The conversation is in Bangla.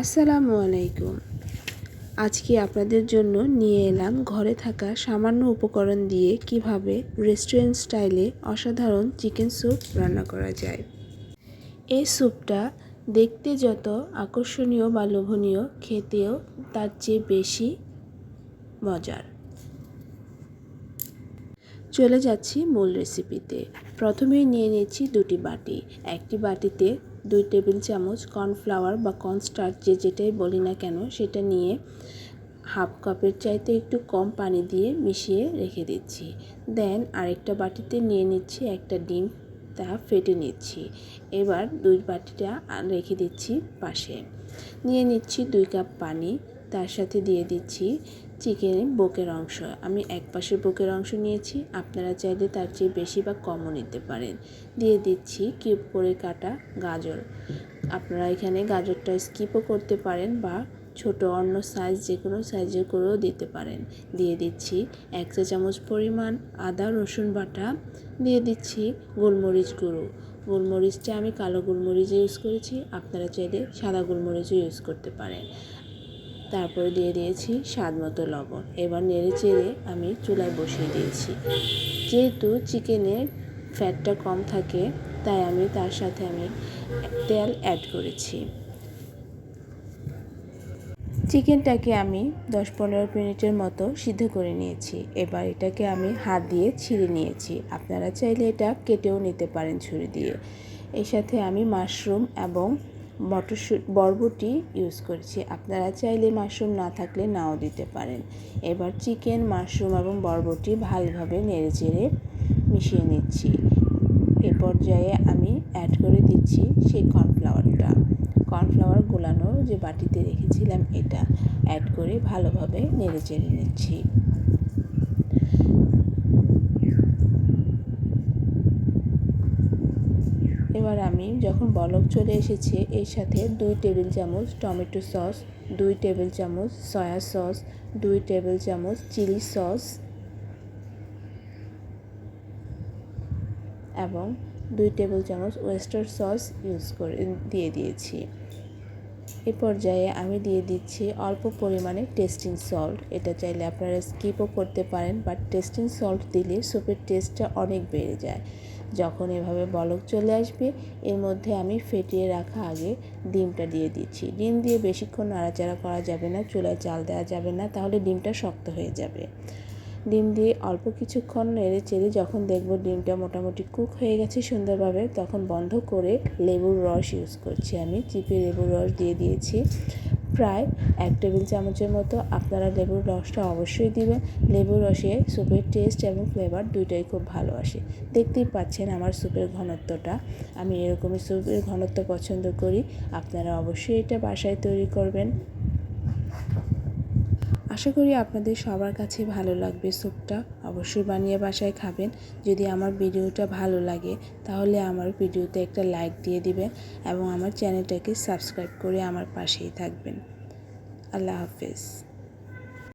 আসসালামু আলাইকুম। আজকে আপনাদের জন্য নিয়ে এলাম ঘরে থাকা সামান্য উপকরণ দিয়ে কীভাবে রেস্টুরেন্ট স্টাইলে অসাধারণ চিকেন স্যুপ রান্না করা যায়। এই স্যুপটা দেখতে যত আকর্ষণীয় বা লোভনীয়, খেতেও তার চেয়ে বেশি মজার। চলে যাচ্ছি মূল রেসিপিতে প্রথমেই নিয়ে নিয়েছি দুটি বাটি। একটি বাটিতে দুই টেবিল চামচ কর্নফ্লাওয়ার বা কর্নস্টার্চ যে যেটাই বলি না কেন, সেটা নিয়ে হাফ কাপের চাইতে একটু কম পানি দিয়ে মিশিয়ে রেখে দিচ্ছি। দেন আরেকটা বাটিতে নিয়ে নিচ্ছি একটা ডিম, তা ফেটে নিচ্ছি। এবার দুই বাটিটা রেখে দিচ্ছি পাশে। নিয়ে নিচ্ছি দুই কাপ পানি। তার সাথে দিয়ে দিচ্ছি চিকেন বুকের অংশ। আমি এক পাশের বুকের অংশ নিয়েছি, আপনারা চাইলে তার চেয়ে বেশি বা কমও নিতে পারেন। দিয়ে দিচ্ছি কিউব করে কাটা গাজর। আপনারা এখানে গাজরটা স্কিপও করতে পারেন বা ছোট অন্য সাইজ যে কোনো সাইজের করেও দিতে পারেন। দিয়ে দিচ্ছি এক চা চামচ পরিমাণ আদা, রসুন বাটা। দিয়ে দিচ্ছি গোলমরিচ গুঁড়ো। গোলমরিচটা আমি কালো গোলমরিচ ইউজ করেছি, আপনারা চাইলে সাদা গোলমরিচও ইউজ করতে পারেন। তারপরে দিয়ে দিয়েছি স্বাদ মতো লবণ। এবার নেড়ে চেড়ে আমি চুলায় বসিয়ে দিয়েছি। যেহেতু চিকেনের ফ্যাটটা কম থাকে, তাই আমি তার সাথে আমি তেল অ্যাড করেছি। চিকেনটাকে আমি দশ পনেরো মিনিটের মতো সিদ্ধ করে নিয়েছি। এবার এটাকে আমি হাত দিয়ে ছিঁড়ে নিয়েছি। আপনারা চাইলে এটা কেটেও নিতে পারেন ছুরি দিয়ে। এর সাথে আমি মাশরুম এবং মটরশুট, বরবটি ইউজ করেছি। আপনারা চাইলে মাশরুম না থাকলে নাও দিতে পারেন। এবার চিকেন মাশরুম এবং বরবটি ভালোভাবে নেড়ে চেড়ে মিশিয়ে নিচ্ছি। এ পর্যায়ে আমি অ্যাড করে দিচ্ছি সেই কর্নফ্লাওয়ারটা কর্নফ্লাওয়ার গোলানো যে বাটিতে রেখেছিলাম এটা অ্যাড করে ভালোভাবে নেড়ে চেড়ে নিচ্ছি। এবার আমি যখন বলক চলে এসেছে, এর সাথে দুই টেবিল চামচ টমেটো সস, দুই টেবিল চামচ সয়া সস, দুই টেবিল চামচ চিলি সস এবং দুই টেবিল চামচ ওয়েস্টার সস ইউজ করে, দিয়ে দিয়েছি। এ পর্যায়ে আমি দিয়ে দিচ্ছি অল্প পরিমাণে টেস্টিং সল্ট। এটা চাইলে আপনারা স্কিপও করতে পারেন, বাট টেস্টিং সল্ট দিলে স্যুপের টেস্টটা অনেক বেড়ে যায়। যখন এভাবে বলক চলে আসবে, এর মধ্যে আমি ফেটিয়ে রাখা আগে ডিমটা দিয়ে দিচ্ছি। ডিম দিয়ে বেশিক্ষণ নাড়াচাড়া করা যাবে না, চুলায় চাল দেওয়া যাবে না, তাহলে ডিমটা শক্ত হয়ে যাবে। ডিম দিয়ে অল্প কিছুক্ষণ নেড়ে চেড়ে যখন দেখব ডিমটা মোটামুটি কুক হয়ে গেছে সুন্দরভাবে, তখন বন্ধ করে লেবুর রস ইউজ করছি আমি। চিপে লেবুর রস দিয়ে দিয়েছি। প্রায় এক টেবিল চামচের মতো আপনারা লেবুর রসটা অবশ্যই দিবেন। লেবুর রসে স্যুপের টেস্ট এবং ফ্লেভার দুইটাই খুব ভালো আসে। দেখতেই পাচ্ছেন আমার স্যুপের ঘনত্বটা। আমি এরকমই স্যুপের ঘনত্ব পছন্দ করি। আপনারা অবশ্যই এটা বাসায় তৈরি করবেন। আশা করি আপনাদের সবার কাছে ভালো লাগবে স্যুপটা। অবশ্যই বানিয়ে বাসায় খাবেন। যদি আমার ভিডিওটা ভালো লাগে, তাহলে আমার ভিডিওতে একটা লাইক দিয়ে দিবেন এবং আমার চ্যানেলটাকে সাবস্ক্রাইব করে আমার পাশেই থাকবেন। আল্লাহ হাফেজ।